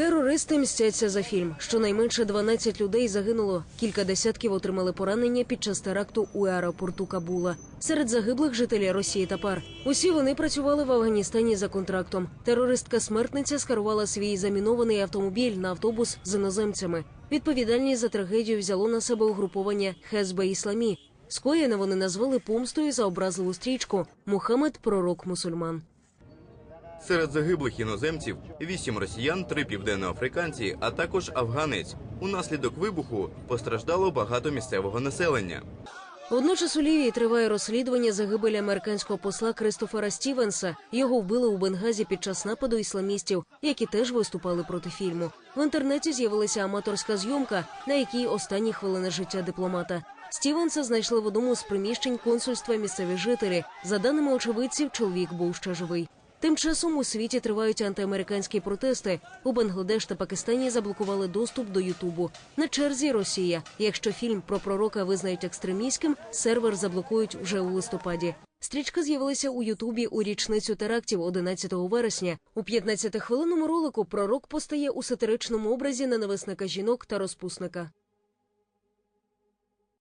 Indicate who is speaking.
Speaker 1: Терористи мстяться за фільм. Щонайменше 12 людей загинуло. Кілька десятків отримали поранення під час теракту у аеропорту Кабула. Серед загиблих жителі Росії та пар. Усі вони працювали в Афганістані за контрактом. Терористка смертниця скерувала свій замінований автомобіль на автобус з іноземцями. Відповідальність за трагедію взяло на себе угруповання Хезбе Ісламі. Скоєне вони назвали помстою за образливу стрічку Мухаммед пророк мусульман.
Speaker 2: Серед загиблих іноземців вісім росіян, три південноафриканці, а також афганець. Унаслідок вибуху постраждало багато місцевого населення.
Speaker 1: Водночас у Лівії триває розслідування загибелі американського посла Кристофера Стівенса. Його вбили у Бенгазі під час нападу ісламістів, які теж виступали проти фільму. В інтернеті з'явилася аматорська зйомка, на якій останні хвилини життя дипломата. Стівенса знайшли в одному з приміщень консульства місцеві жителі. За даними очевидців, чоловік був ще живий. Тим часом у світі тривають антиамериканські протести. У Бангладеш та Пакистані заблокували доступ до Ютубу. На черзі Росія. Якщо фільм про пророка визнають екстремістським, сервер заблокують вже у листопаді. Стрічка з'явилася у Ютубі у річницю терактів 11 вересня. У 15-хвилинному ролику пророк постає у сатиричному образі ненависника жінок та розпусника.